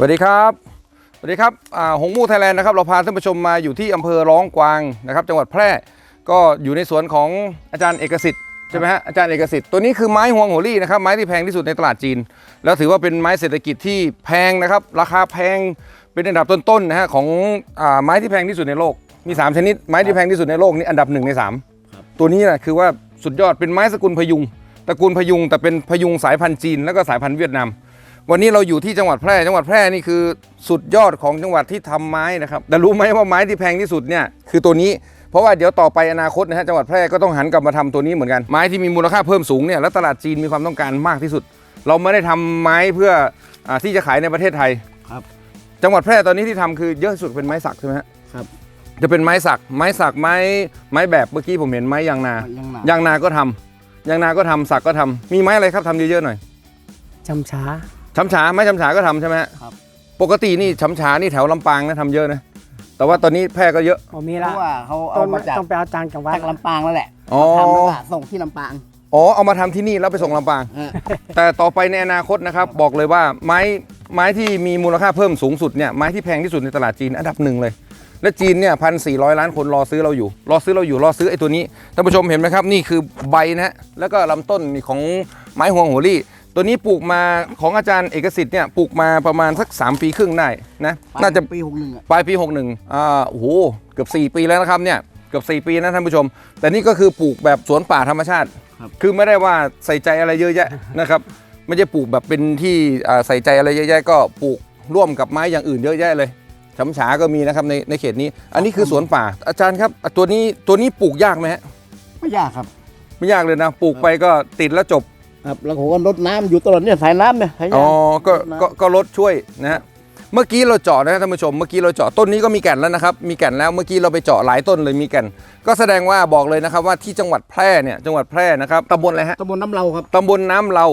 สวัสดีครับสวัสดีครับอ่าหงมูไทยแลนด์นะครับเราพาท่านผู้ชมมาอยู่ที่อำเภอร้องกวางนะครับ จังหวัดแพร่ก็อยู่ในสวนของอาจารย์เอกสิทธิ์ใช่ไหมฮะอาจารย์เอกสิทธิ์ตัวนี้คือไม้ฮวงโหรี่นะครับไม้ที่แพงที่สุดในตลาดจีน แล้วถือว่าเป็นไม้เศรษฐกิจที่แพงนะครับ ราคาแพงเป็นอันดับต้นๆนะฮะของอ่าไม้ที่แพงที่สุดในโลกมี 3 ชนิดไม้ที่แพงที่สุดในโลกนี่อันดับหนึ่งในสามตัวนี้นะคือว่าสุดยอดเป็นไม้สกุลพยุงตระกูลพยุงแต่เป็นพยุงสายพันธุ์จีน แล้วก็สายพันธุ์เวียดนาม วันนี้เราอยู่ที่จังหวัดแพร่ จังหวัดแพร่นี่คือสุดยอดของจังหวัดที่ทำไม้นะครับแต่รู้ไหมว่าไม้ที่แพงที่สุดเนี่ยคือตัวนี้ เพราะว่าเดี๋ยวต่อไปอนาคตนะฮะจังหวัดแพร่ก็ต้องหันกลับมาทำตัวนี้เหมือนกัน ไม้ที่มีมูลค่าเพิ่มสูงเนี่ยและตลาดจีนมีความต้องการมากที่สุด เราไม่ได้ทำไม้เพื่ออาที่จะขายในประเทศไทยครับ จังหวัดแพร่ตอนนี้ที่ทำคือเยอะที่สุดเป็นไม้สักใช่ไหมฮะครับจะเป็นไม้สัก ไม้สักไม้ไม้แบบเมื่อกี้ผมเห็นไม้ยางนายังหนายางนาก็ทำยางนาก็ทำสักก็ทำมีไม้อะไรครับทำเยอะๆหน่อยจำช้า ช้ำฉาไม้ช้ำฉาก็ทำใช่ไหมฮะครับ ปกตินี่ช้ำฉานี่แถวลำปางนะทำเยอะนะ แต่ว่าตอนนี้แพร่ก็เยอะ ผมมีเพละราะว่าเขาต้เอานมาจากต้องไปเอาจานจากวัดจากลำปางแล้วแหละอ๋อมาทำแล้วก็ส่งที่ลำปางอ๋อเอามาทำที่นี่แล้วไปส่งลำปาง เออแต่ต่อไปในอนาคตนะครับบอกเลยว่าไม้ไม้ที่มีมูลค่าเพิ่มสูงสุดเนี่ยไม้ที่แพงที่สุดในตลาดจีนอันดับหนึ่งเลย และจีนเนี่ยพันสี่ร้อยล้านคนรอซื้อเราอยู่ รอซื้อเราอยู่รอซื้อไอ้ตัวนี้ท่านผู้ชมเห็นไหมครับ นี่คือใบนะฮะแล้วก็ลำต้นนี่ของไม้ฮวงโหัวรี่ ตัวนี้ปลูกมาของอาจารย์เอกสิทธิ์เนี่ยปลูกมาประมาณสัก 3 ปีครึ่งได้นะน่าจะปีหกหนึ่งอะปลายปี 61อ่าโอ้โหเกือบ 4 ปีแล้วนะครับเนี่ยเกือบ 4 ปีนะท่านผู้ชม แต่นี่ก็คือปลูกแบบสวนป่าธรรมชาติ คือไม่ได้ว่าใส่ใจอะไรเยอะแยะนะครับไม่ใช่ปลูกแบบเป็นที่อ่าใส่ใจอะไรเยอะแยะก็ปลูกร่วมกับไม้อย่างอื่นเยอะแยะเลยฉำฉาก็มีนะครับในในเขตนี้ อันนี้คือสวนป่า อาจารย์ครับอะตัวนี้ตัวนี้ปลูกยากไหมฮะไม่ยากครับ ไม่ยากเลยนะ ปลูกไปก็ติดแล้วจบ ครับแล้วผมก็รดน้ำอยู่ตลอดเนี่ยสายน้ำเนี่ยสายอ๋อน้ำก็รดน้ำก็ก็ลดช่วยนะฮะเมื่อกี้เราเจาะนะท่านผู้ชมเมื่อกี้เราเจาะต้นนี้ก็มีแก่นแล้วนะครับ มีแก่นแล้วเมื่อกี้เราไปเจาะหลายต้นเลยมีแก่น ก็แสดงว่าบอกเลยนะครับว่าที่จังหวัดแพร่เนี่ยจังหวัดแพร่นะครับตำบลอะไรฮะ ตำบลน้ำเราครับ ตำบลน้ำเรา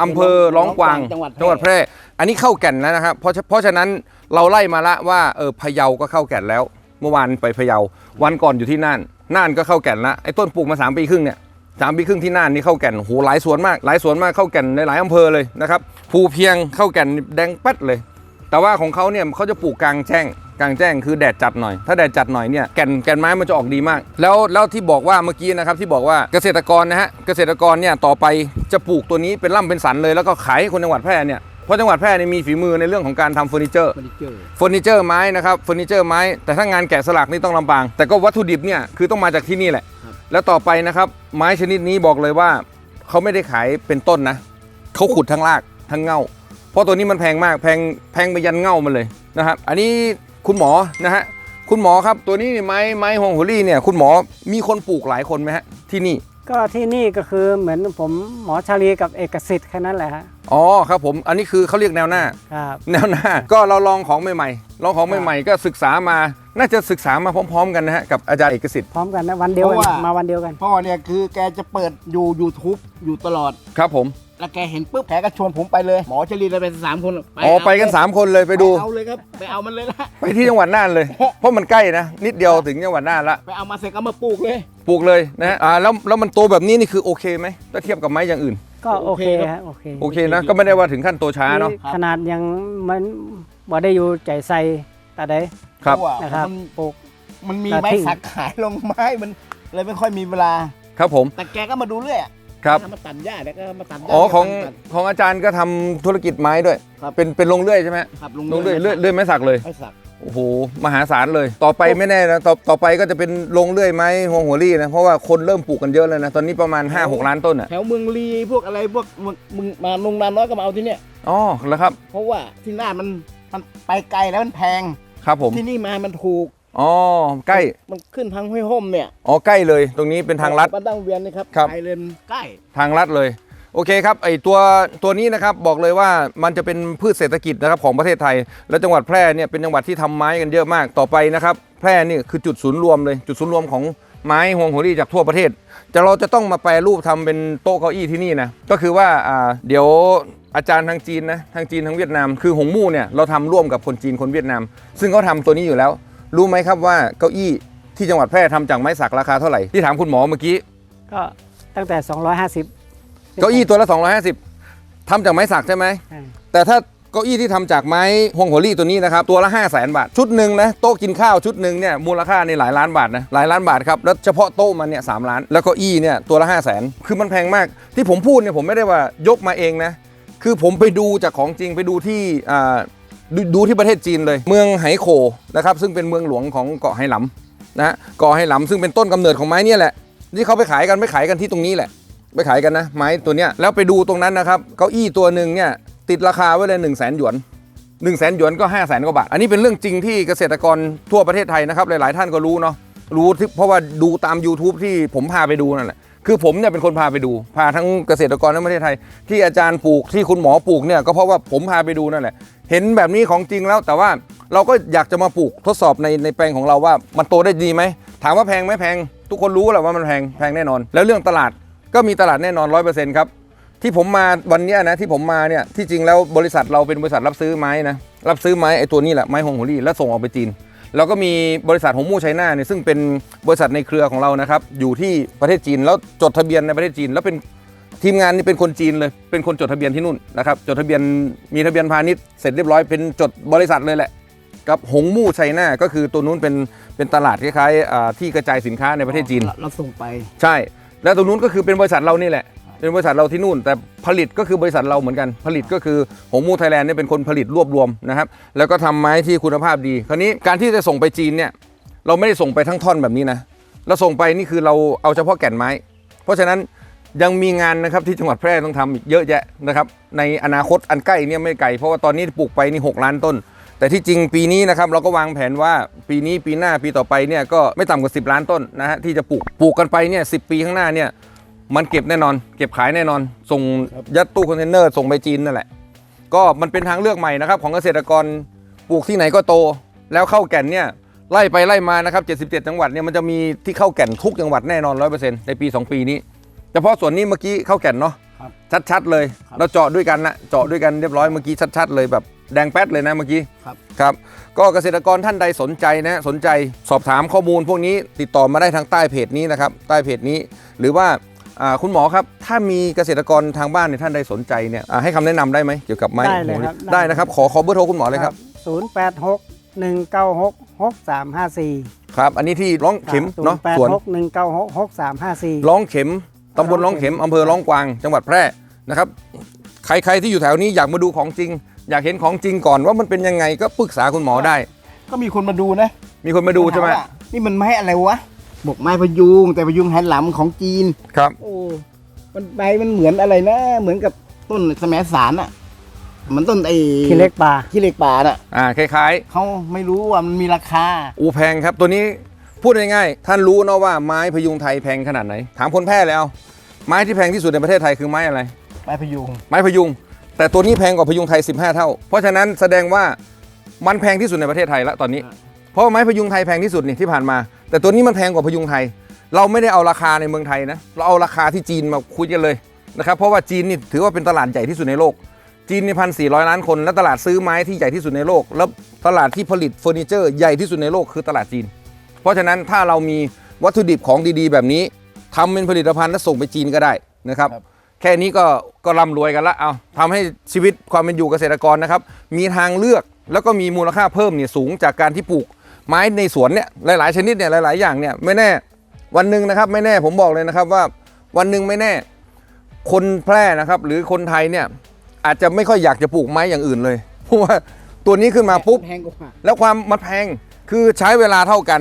อำอำเภเภออร้องกวางจังหวัดแพร่จังหวัดแพร่ อันนี้เข้าแก่นแล้วนะครับ เพราะฉะเพราะฉะนั้นเราไล่มาละว่าเออพะเยาก็เข้าแก่นแล้ว เมื่อวานไปพะเยาวันก่อนอยู่ที่น่านน่านก็เข้าแก่นละไอ้ต้นปลูกมา3ปีครึ่งเนี่ย สามปีครึ่งที่น่านนี่เข้าแก่นโหหลายสวนมาก หลายสวนมากเข้าแก่นในหลายอำเภอเลยนะครับภูเพียงเข้าแก่นแดงป๊ดเลย แต่ว่าของเขาเนี่ยเขาจะปลูกกลางแจ้งกลางแจ้งคือแดดจัดหน่อย ถ้าแดดจัดหน่อยเนี่ยแก่นแก่นไม้มันจะออกดีมาก แล้วแล้วที่บอกว่าเมื่อกี้นะครับที่บอกว่าเกษตรกรนะฮะเกษตรกรเนี่ยต่อไปจะปลูกตัวนี้เป็นล่ำเป็นสันเลยแล้วก็ขายให้คนจังหวัดแพร่เนี่ยเพราะจังหวัดแพร่เนี่ยมีฝีมือในเรื่องของการทำเฟอร์นิเจอร์เฟอร์นิเจอร์ไม้นะครับเฟอร์นิเจอร์ไม้แต่ถ้างานแกะสลักนี่ต้องลำปาง แต่ก็วัตถุดิบเนี่ยคือต้องมาจากที่นี่แหละ แล้วต่อไปนะครับ ไม้ชนิดนี้บอกเลยว่าเขาไม่ได้ขายเป็นต้นนะเขาขุดทั้งรากทั้งเง่าเพราะตัวนี้มันแพงมากแพงแพงไปยันเง่ามันเลยนะครับ อันนี้คุณหมอนะฮะคุณหมอครับตัวนี้ไม้ไม้ฮองหัวรี่เนี่ยคุณหมอมีคนปลูกหลายคนไหมฮะที่นี่ ก็ที่นี่ก็คือเหมือนผมหมอชาลีกับเอกสิทธิ์แค่นั้นแหละฮะ อ๋อครับผมอันนี้คือเขาเรียกแนวหน้า ครับ แนวหน้า ก็เราลองของใหม่ๆลองของใหม่ๆก็ศึกษามาน่าจะศึกษามาพร้อมๆกันนะฮะกับอาจารย์เอกสิทธิ์พร้อมกันนะวันเดียวกันมาวันเดียวกัน พ่อเนี่ยคือแกจะเปิดอยู่ YouTube อยู่ตลอด ครับผม แล้วแกเห็นปุ๊บแกก็ชวนผมไปเลย หมอชลีเราไปสามคนอ๋อไปกัน 3 คนเลยไปดู เอาเลยครับไปเอามันเลยละไปที่จังหวัดน่านเลย เพราะมันใกล้นะ นิดเดียวถึงจังหวัดน่านละไปเอามาเสร็จก็มาปลูกเลย ปลูกเลยนะฮะอ่าแล้วแล้วมันโตแบบนี้นี่คือโอเคไหมถ้าเทียบกับไม้อย่างอื่น ก็โอเคโอเคครับฮะโอเคโอเคนะ ก็ไม่ได้ว่าถึงขั้นโตช้าเนาะ ขนาดยังมันบ่ได้อยู่ใจใส่แต่ใดครับ เพาะว่านะครับมันปลูก มันมีแต่ไม้ทิ้งสักขายลงไม้มันเลยไม่ค่อยมีเวลาครับผม แต่แกก็มาดูเรื่อยอะ ครับมาตัดหญ้าแล้วก็มาตัดหญ้าอ๋อของตัด ของอาจารย์ก็ทำธุรกิจไม้ด้วย ครับ เป็นเป็นลงเลื่อยใช่ไหมครับลงเลื่อยเลื่อยเลื่อยไม้สักเลย ไม้สัก โอ้โห มหาศาลเลย ต่อไปไม่แน่นะต่อต่อไปก็จะเป็นลงเลื่อยไม้ฮวงหัวรี่นะ เพราะว่าคนเริ่มปลูกกันเยอะแล้วนะ ตอนนี้ประมาณ 5-6 ล้านต้นอะแถวเมืองลีพวกอะไรพวกมึงมึงมาลงนานน้อยก็มาเอาที่เนี่ยอ๋อแล้วครับ เพราะว่าที่น่านมันมันไปไกลแล้วมันแพง ครับผม ที่นี่มามันถูก อ๋อใกล้มันขึ้นทางห้วยห่มเนี่ยอ๋อใกล้เลย ตรงนี้เป็นทางลัด บ้านดังเวียนนะครับครับ ไปเลยมันใกล้ ทางลัดเลย โอเคครับไอตัวตัวนี้นะครับบอกเลยว่ามันจะเป็นพืชเศรษฐกิจนะครับของประเทศไทย และจังหวัดแพร่เนี่ยเป็นจังหวัดที่ทำไม้กันเยอะมากต่อไปนะครับ แพร่นี่คือจุดศูนย์รวมเลย จุดศูนย์รวมของไม้ฮวงหัวรี่จากทั่วประเทศ จะเราจะต้องมาแปรรูปทำเป็นโต๊ะเก้าอี้ที่นี่นะก็คือว่าอ่าเดี๋ยวอาจารย์ทางจีนนะทางจีนทางเวียดนาม คือหงมู่เนี่ยเราทำร่วมกับคนจีนคนเวียดนาม ซึ่งเขาทำตัวนี้อยู่แล้ว รู้ไหมครับว่าเก้าอี้ที่จังหวัดแพร่ทำจากไม้สักราคาเท่าไหร่ที่ถามคุณหมอเมื่อกี้ ก็ตั้งแต่ 250 เก้าอี้ตัวละ 250ทำจากไม้สักใช่ไหมใช่แต่ถ้าเก้าอี้ที่ทำจากไม้ฮวงหัวรี่ตัวนี้นะครับ ตัวละ5 0 0แสนบาท ชุดหนึ่งนะโต๊ะกินข้าวชุดหนึ่งเนี่ยมูลค่าในหลายล้านบาทนะหลายล้านบาทครับ แล้วเฉพาะโต๊ะมันเนี่ยสล้าน แล้วเก็อี้เนี่ยตัวละ 5 0 0แสนคือมันแพงมาก ที่ผมพูดเนี่ยผมไม่ได้ว่ายกมาเองนะ คือผมไปดูจากของจริงไปดูที่อ่า ดดูที่ประเทศจีนเลย เมืองไหโขนะครับซึ่งเป็นเมืองหลวงของเกาะไหหลำนะฮะเกาะไหหลำซึ่งเป็นต้นกำเนิดของไม้นี่แหละที่เขาไปขายกันไปขายกันที่ตรงนี้แหละไปขายกันนะไม้ตัวเนี้ยแล้วไปดูตรงนั้นนะครับเก้าอี้ตัวหนึ่งเนี่ยติดราคาไว้เลย1นึ่งแสนหยวน1นึ่งแสนหยวนก็5้าแสนกว่าบาท อันนี้เป็นเรื่องจริงที่เกษตรกรทั่วประเทศไทยนะครับหลาย ๆ ท่านก็รู้เนาะรู้เพราะว่าดูตาม YouTube ที่ผมพาไปดูนั่นแหละ คือผมเนี่ยเป็นคนพาไปดู พาทั้งเกษตรกรในประเทศไทย ที่อาจารย์ปลูกที่คุณหมอปลูกเนี่ยก็เพราะว่าผมพาไปดูนั่นแหละ เห็นแบบนี้ของจริงแล้วแต่ว่าเราก็อยากจะมาปลูกทดสอบในในแปลงของเราว่ามันโตได้ดีไหม ถามว่าแพงไหมแพง ทุกคนรู้แหละว่ามันแพงแพงแน่นอน แล้วเรื่องตลาดก็มีตลาดแน่นอนร้อยเปอร์เซ็นต์ครับที่ผมมาวันเนี้ยนะที่ผมมาเนี่ยที่จริงแล้วบริษัทเราเป็นบริษัทรับซื้อไม้นะรับซื้อไม้ไอ้ตัวนี้แหละไม้ฮงโฮลี่แล้วส่งออกไปจีน แล้วก็มีบริษัทหงมู่ไชน่าเนี่ยซึ่งเป็นบริษัทในเครือของเรานะครับ อยู่ที่ประเทศจีนแล้วจดทะเบียนในประเทศจีน แล้วเป็นทีมงานนี่เป็นคนจีนเลย เป็นคนจดทะเบียนที่นู่นนะครับ จดทะเบียนมีทะเบียนพาณิชย์เสร็จเรียบร้อยเป็นจดบริษัทเลยแหละกับหงมู่ไชน่าก็คือตัวนู้นเป็นเป็นตลาดคล้ายๆอ่าที่กระจายสินค้าในประเทศจีนเราเราส่งไป ใช่ แล้วตรงนู้นก็คือเป็นบริษัทเรานี่แหละ เป็นบริษัทเราที่นู่น แต่ผลิตก็คือบริษัทเราเหมือนกัน ผลิตก็คือหงมูไทยแลนด์เนี่ยเป็นคนผลิตรวบรวมนะครับ แล้วก็ทำไม้ที่คุณภาพดี คราวนี้การที่จะส่งไปจีนเนี่ยเราไม่ได้ส่งไปทั้งท่อนแบบนี้นะเราส่งไปนี่คือเราเอาเฉพาะแก่นไม้ เพราะฉะนั้นยังมีงานนะครับที่จังหวัดแพร่ต้องทำอีกเยอะแยะนะครับ ในอนาคตอันใกล้เนี่ยไม่ไกลเพราะว่าตอนนี้ปลูกไปนี่6ล้านต้น แต่ที่จริงปีนี้นะครับเราก็วางแผนว่าปีนี้ปีหน้าปีต่อไปเนี่ยก็ไม่ต่ำกว่า 10 ล้านต้นนะฮะที่จะปลูกปลูกกันไปเนี่ยสิปีข้างหน้าเนี่ย มันเก็บแน่นอน เก็บขายแน่นอน ส่งยัดตู้คอนเทนเนอร์ส่งไปจีนนั่นแหละ ก็มันเป็นทางเลือกใหม่นะครับ ของเกษตรกรปลูกที่ไหนก็โต แล้วเข้าแก่นเนี่ยไล่ไปไล่มานะครับ 77 จังหวัดเนี่ยมันจะมีที่เข้าแก่นทุกจังหวัดแน่นอน 100%ในปี 2 ปีนี้เฉพาะส่วนนี้เมื่อกี้เข้าแก่นเนาะครับชัดๆเลยครับเราเจาะด้วยกันนะเจาะด้วยกันเรียบร้อยเมื่อกี้ชัด ๆ เลยแบบแดงแป๊ดเลยนะเมื่อกี้ครับครับ ก็เกษตรกรท่านใดสนใจนะสนใจสอบถามข้อมูลพวกนี้ติดต่อมาได้ทางใต้เพจนี้นะครับ ใต้เพจนี้ หรือว่าอ่า คุณหมอครับ ถ้ามีเกษตรกรทางบ้านเนี่ยท่านใดสนใจเนี่ยอ่าให้คำแนะนำได้ไหมเกี่ยวกับไม้ได้เลยโหครับ ได้นะครับ ขอขอเบอร์โทรคุณหมอเลยครับศูนย์แปดหกหนึ่งเก้าหกหกสามห้าสี่ครับ อันนี้ที่ร้องเข็มศูนเนาะย์แปดสวนหกหนึ่งเก้าหกหกสามห้าสี่ร้องเข็มตำบลร้องเข็มอำเภอร้องกวาง จังหวัดแพร่นะครับ ใครๆที่อยู่แถวนี้อยากมาดูของจริง อยากเห็นของจริงก่อนว่ามันเป็นยังไงก็ปรึกษาคุณหมอได้ ก็มีคนมาดูนะ มีคนมาดูใช่ไหมถาว่านี่มันไม้อะไรวะ บอกไม้พะยุงแต่พะยุงแฮนด์หลำของจีน ครับ โอ้ มันใบมันเหมือนอะไรนะ เหมือนกับต้นสมัยสารอะเหมันต้นไอ้ขี้เล็กปลาขี้เหล็กป่าน่ะอ่าคล้ายเขาไม่รู้ว่ามันมีราคา ๆ อูแพงครับ ตัวนี้พูดง่ายๆ ท่านรู้เนาะว่าไม้พยุงไทยแพงขนาดไหน ถามคนแพร่แล้ว ไม้ที่แพงที่สุดในประเทศไทยคือไม้อะไร ไม้พะยุง ไม้พยุง แต่ตัวนี้แพงกว่าพยุงไทย 15 เท่า เพราะฉะนั้นแสดงว่ามันแพงที่สุดในประเทศไทยแล้วตอนนี้อ่าเพราะว่าไม้พยุงไทยแพงที่สุดนี่ที่ผ่านมา แต่ตัวนี้มันแพงกว่าพยุงไทย เราไม่ได้เอาราคาในเมืองไทยนะ เราเอาราคาที่จีนมาคุยกันเลยนะครับ เพราะว่าจีนนี่ถือว่าเป็นตลาดใหญ่ที่สุดในโลก จีนในพันสี่ล้านคน และตลาดซื้อไม้ที่ใหญ่ที่สุดในโลก แล้วตลาดที่ผลิตเฟอร์นิเจอร์ใหญ่ที่สุดในโลกคือตลาดจีน เพราะฉะนั้นถ้าเรามีวัตถุดิบของดีๆ แบบนี้ทำเป็นผลิตภัณฑ์แล้วส่งไปจีนก็ได้นะครับครับแค่นี้ก็ก็ร่ำรวยกันละเอาทำให้ชีวิตความเป็นอยู่เกษตรกรนะครับ มีทางเลือกแล้วก็มีมูลค่าเพิ่มเนี่ยสูงจากการที่ปลูก ไม้ในสวนเนี่ยหลาย ๆ ชนิดเนี่ยหลาย ๆ อย่างเนี่ยไม่แน่วันหนึ่งนะครับไม่แน่ผมบอกเลยนะครับว่าวันหนึ่งไม่แน่คนแพร่นะครับหรือคนไทยเนี่ยอาจจะไม่ค่อยอยากจะปลูกไม้อย่างอื่นเลยเพราะว่าตัวนี้ขึ้นมาปุ๊บแพงกว่าแล้วความมันแพงคือใช้เวลาเท่ากัน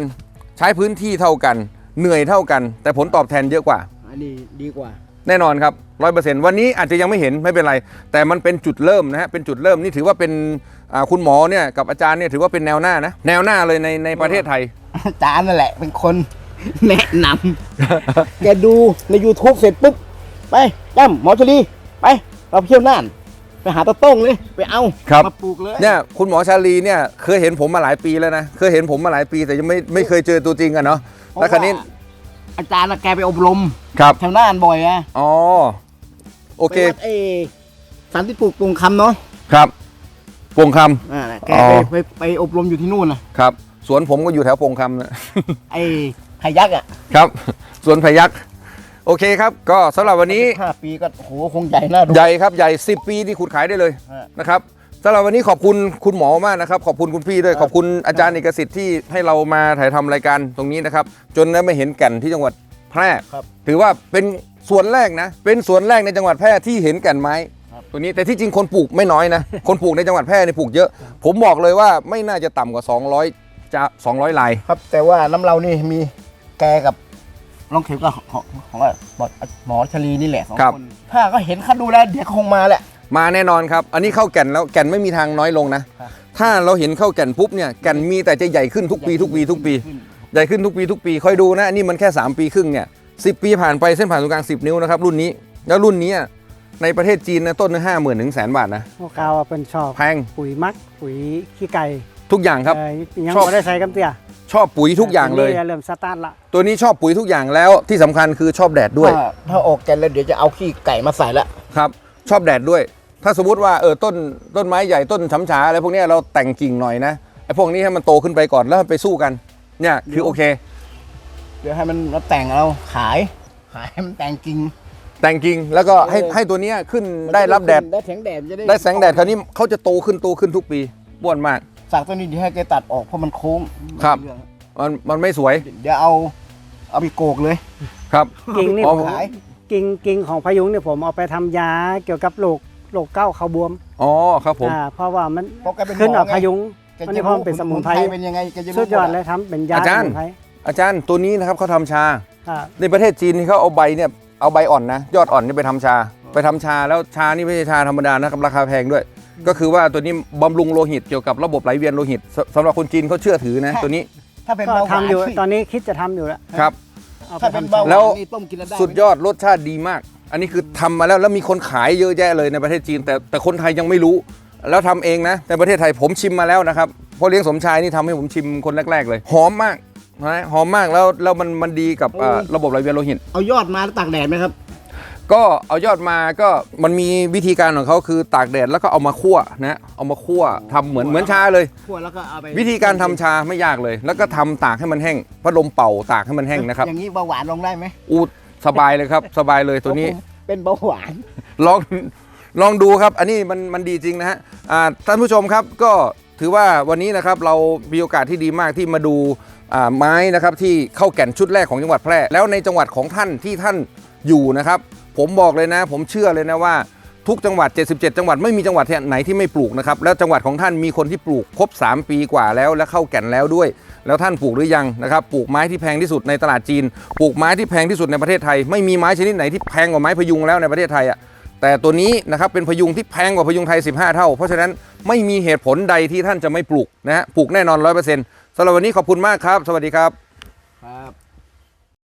ใช้พื้นที่เท่ากัน เหนื่อยเท่ากัน แต่ผลตอบแทนเยอะกว่า อันนี้ดีกว่า แน่นอนครับร้อยเปอร์เซ็นต์วันนี้อาจจะยังไม่เห็นไม่เป็นไร แต่มันเป็นจุดเริ่มนะฮะเป็นจุดเริ่มนี่ถือว่าเป็นอ่า คุณหมอเนี่ยกับอาจารย์เนี่ยถือว่าเป็นแนวหน้านะ แนวหน้าเลยในในประเทศไทย อาจารย์นั่นแหละเป็นคนแนะนำ แกดูใน YouTube เสร็จปุ๊บ ไปตั้มหมอชลี ไป เราเที่ยวน่าน ไปหาตะต้งเลย ไปเอาครับมาปลูกเลย เนี่ยคุณหมอชาลีเนี่ยเคยเห็นผมมาหลายปีแล้วนะ เคยเห็นผมมาหลายปีแต่ยังไม่ไม่เคยเจอตัวจริงกันเนาะเพราะแล้วคราวนี้ว่าอาจารย์น่ะแกไปอบรมครับแถวน่านบ่อยอะอ๋อ โอเคไปวัดเอสันติปลูกปรุงคำเนาะ ครับ ปงคำอ่าน่ะแกอ๋อไปไปไปอบรมอยู่ที่นู่นนะครับ สวนผมก็อยู่แถวปงคำนะ ไอ้พยักษ์อะครับสวนพยักโอเคครับ ก็สำหรับวันนี้ห้าปีก็โหคงใหญ่น่าดู ใหญ่ครับใหญ่ 10 ปีที่ขุดขายได้เลยฮะ นะครับสำหรับวันนี้ขอบคุณคุณหมอมากนะครับขอบคุณคุณพี่ด้วยขอบคุณอาจารย์เอกสิทธิ์ที่ให้เรามาถ่ายทำรายการตรงนี้นะครับ จนได้มาเห็นแก่นที่จังหวัดแพร่ ครับ ถือว่าเป็นส่วนแรกนะ เป็นส่วนแรกในจังหวัดแพร่ที่เห็นแก่นไม้ครับ ตัวนี้แต่ที่จริงคนปลูกไม่น้อยนะ คนปลูกในจังหวัดแพร่เนี่ยปลูกเยอะ ผมบอกเลยว่าไม่น่าจะต่ำกว่า 200 จะ 200ลาย ครับ แต่ว่าน้ำเรานี่มีแกกับน้องเข็มกับของของว่าหมอชลีนี่แหละสองครับ คนถ้าก็เห็นเขาดูแลเดี๋ยวเขาคงมาแหละ มาแน่นอนครับ อันนี้เข้าแก่นแล้วแก่นไม่มีทางน้อยลงนะ ครับ ถ้าเราเห็นเข้าแก่นปุ๊บเนี่ยแก่นมีแต่จะใหญ่ขึ้นทุกปีทุกปีทุกปี ใหญ่ขึ้นทุกปีทุกปีคอยดูนะอันนี่มันแค่ 3 ปีครึ่งเนี่ยสิปีผ่านไปเส้นผ่านศูนย์กลาง 10 นิ้วนะครับรุ่นนี้ แล้วรุ่นนี้ ในประเทศจีนนะต้นห้าหมื่นถึงแสนบาทนะพวกกาวอะเป็นชอบแพงปุ๋ยมักปุ๋ยขี้ไก่ทุกอย่างครับ เอ่อยังชอบไม่ได้ใส่กำเตี้ยชอบปุ๋ยทุกอย่างเลยนี่เริ่มสตาร์ทละตัวนี้ชอบปุ๋ยทุกอย่างแล้วที่สำคัญคือชอบแดดด้วยถ้าถ้าออกแกนแล้วเดี๋ยวจะเอาขี้ไก่มาใส่ละ ครับ ชอบแดดด้วย ถ้าสมมติว่าเออต้นต้นไม้ใหญ่ต้นช้ำฉาอะไรพวกเนี้ยเราแต่งกิ่งหน่อยนะไอ้พวกนี้ให้มันโตขึ้นไปก่อนแล้วไปสู้กันเนี่ยคือโอเค เดี๋ยวให้มันมาแต่งเราขาย ขายให้มันแต่งจริง แต่งกิ่งแล้วก็ให้เออให้ตัวเนี้ยขึ้นได้รับแดด ได้แสงแดดจะได้ได้แสงแดดคราวนี้เขาจะโตขึ้นโตขึ้นทุกปีบ้วนมากสักตัวนี้เดี๋ยวให้แกตัดออกเพราะมันโค้งครับเองมันมันไม่สวยเดี๋ยวเอาเอาไปโกกเลย ครับ กิ่งนี่อ๋อผมขาย กิ่งกิ่งของพยุงเนี่ยผมเอาไปทำยาเกี่ยวกับโรคโรคเก้าเขาบวมอ๋อครับผม อ่าเพราะว่ามันเพราะแกเป็นหมอขึ้นออกไง พยุงแกมันจะนี่พอมันเป็นสมุนไพรเป็นยังไงแกจะรู้สุดยอดหมเลยทำเป็นยาอาจารย์สมุนไพรอาจารย์ตัวนี้นะครับเขาทำชาครับในประเทศจีนนี่เขาเอาใบเนี่ย เอาใบอ่อนนะ ยอดอ่อนนี่ไปทำชา ไปทำชาแล้วชานี่ไม่ใช่ชาธรรมดานะครับราคาแพงด้วย ก็คือว่าตัวนี้บำรุงโลหิตเกี่ยวกับระบบไหลเวียนโลหิตสสำหรับคนจีนเขาเชื่อถือนะ ตัวนี้ถ้าเป็นก็เบาหวานทำอยู่ตอนนี้คิดจะทำอยู่แล้วครับเอาไปถ้าเป็นทำเบาหแล้วาวานนี่ต้มกินแล้วได้ไหมสุดยอดรสชาติดีมาก อันนี้คือทำมาแล้วแล้วมีคนขายเยอะแยะเลยในประเทศจีน แต่แต่คนไทยยังไม่รู้ แล้วทำเองนะในประเทศไทยผมชิมมาแล้วนะครับพ่อเลี้ยงสมชายนี่ทำให้ผมชิมคนแรก ๆ เลย หอมมาก นะหอมมากแล้วแล้วมันมันดีกับอ่าระบบไหลเวียนโลหิต เอายอดมาแล้วตากแดดไหมครับ ก็เอายอดมาก็มันมีวิธีการของเขาคือตากแดดแล้วก็เอามาคั่วนะเอามาคั่วทำเหมือนเหมือนชาเลย คั่วแล้วก็เอาไปวิธีการทำชาไม่ยากเลย แล้วก็ทำตากให้มันแห้งพัดลมเป่าตากให้มันแห้งนะครับอย่างนี้เบาหวานลงได้ไหมอูดสบายเลยครับ สบายเลยตัวนี้ ผมเป็นเบาหวาน ลองลองดูครับ อันนี้มันมันดีจริงนะฮะอ่าท่านผู้ชมครับก็ถือว่าวันนี้นะครับเรามีโอกาสที่ดีมากที่มาดูอ่า ไม้นะครับที่เข้าแก่นชุดแรกของจังหวัดแพร่ แล้วในจังหวัดของท่านที่ท่านอยู่นะครับ ผมบอกเลยนะ ผมเชื่อเลยนะว่าทุกจังหวัด 77 จังหวัดไม่มีจังหวัดไหนที่ไม่ปลูกนะครับแล้วจังหวัดของท่านมีคนที่ปลูกครบ 3 ปีกว่าแล้วและเข้าแก่นแล้วด้วย แล้วท่านปลูกหรือยังนะครับปลูกไม้ที่แพงที่สุดในตลาดจีน ปลูกไม้ที่แพงที่สุดในประเทศไทย ไม่มีไม้ชนิดไหนที่แพงกว่าไม้พยุงแล้วในประเทศไทยอะแต่ตัวนี้นะครับเป็นพยุงที่แพงกว่าพยุงไทย 15 เท่า เพราะฉะนั้นไม่มีเหตุผลใดที่ท่านจะไม่ปลูกนะฮะปลูกแน่นอน 100% สำหรับวันนี้ขอบคุณมากครับ สวัสดีครับครับ